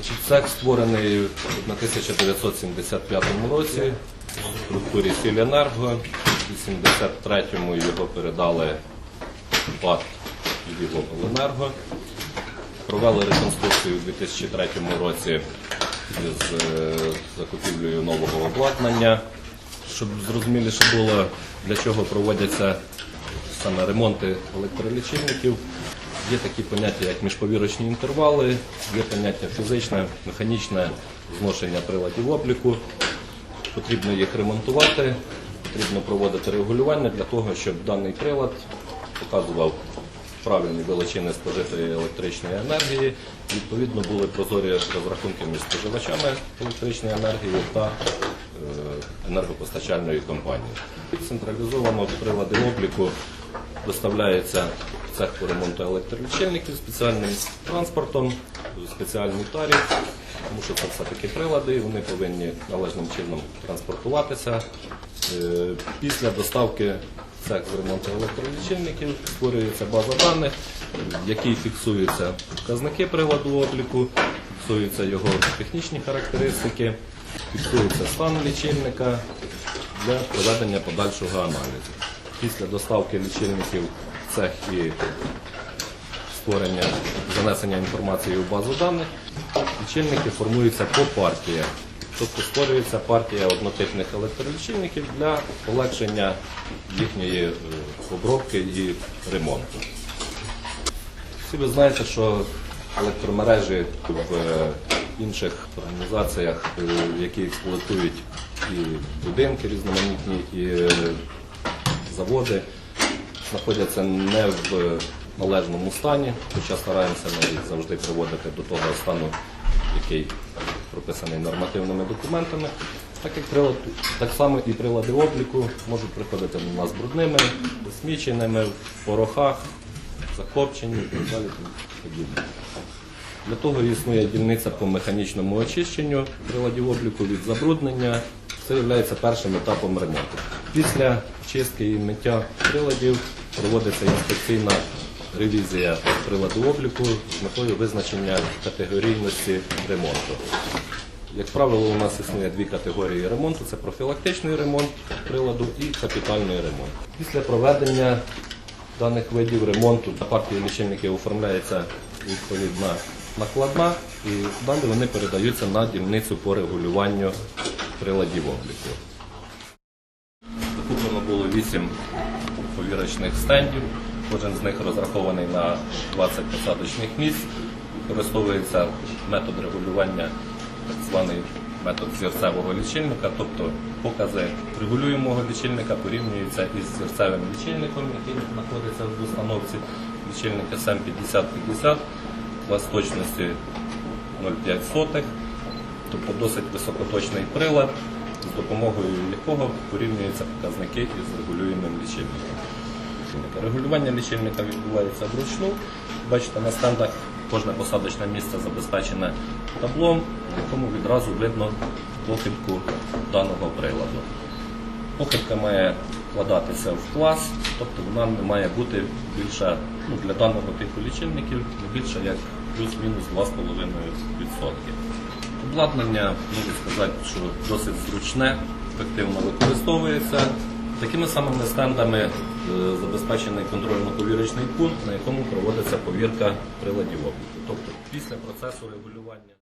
Цех створений на 1975 році в структурі Сіленерго. У 83-му його передали ПАД Львівобленерго. Провели реконструкцію у 2003 році з е, закупівлею нового обладнання. Щоб зрозуміліше було, для чого проводяться саме ремонти електролічильників. Є такі поняття, як міжповірочні інтервали, є поняття фізичне, механічне зношення приладів обліку. Потрібно їх ремонтувати, потрібно проводити регулювання для того, щоб даний прилад показував правильні величини спожитої електричної енергії. Відповідно, були прозорі розрахунки між споживачами електричної енергії та е, енергопостачальної компанії. Централізовано прилади обліку доставляється цех ремонту електролічильників спеціальним транспортом, спеціальний тариф, тому що це все-таки прилади, вони повинні належним чином транспортуватися. Е, Після доставки цех з ремонту електролічильників створюється база даних, в якій фіксуються показники приладу обліку, фіксуються його технічні характеристики, фіксується стан лічильника для проведення подальшого аналізу. Після доставки лічильників в цех і створення занесення інформації у базу даних, лічильники формуються по партіях. Тобто створюється партія однотипних електролічильників для полегшення їхньої е, обробки і ремонту. Всі ви знаєте, що електромережі в е, інших організаціях, е, які експлуатують і будинки різноманітні, і заводи, знаходяться не в належному стані, хоча стараємося ми їх завжди приводити до того стану, який прописаний нормативними документами. Так як прилад, так само і прилади обліку можуть приходити до нас брудними, засміченими, в порохах, закопчені і так далі. Для того існує дільниця по механічному очищенню приладів обліку від забруднення. Це є першим етапом ремонту. Після чистки і миття приладів проводиться інспекційна ревізія приладу обліку з метою визначення категорійності ремонту. Як правило, у нас існує дві категорії ремонту: це профілактичний ремонт приладу і капітальний ремонт. Після проведення даних видів ремонту на партії лічильників оформляється відповідна накладна, і далі вони передаються на дільницю по регулюванню приладів обліку. Закуплено 8 повірочних стендів. Кожен з них розрахований на 20 посадочних місць. Використовується метод регулювання, так званий метод зірцевого лічильника, тобто покази регулюємого лічильника порівнюються із зірцевим лічильником, який знаходиться в установці лічильника СЕМ 5050, клас точності 0,5 тобто досить високоточний прилад, з допомогою якого порівнюються показники із регулюємим лічильником. Регулювання лічильника відбувається вручну. Бачите, на стендах кожне посадочне місце забезпечене таблом, на якому відразу видно похибку даного приладу. Похибка має вкладатися в клас, тобто вона не має бути більше ну, для даного типу лічильників не більше як плюс-мінус 2,5%. Обладнання, можу сказати, що досить зручне, ефективно використовується. Такими самими стендами е, забезпечений контрольно-повірочний пункт, на якому проводиться повірка приладів обліку. Тобто після процесу регулювання.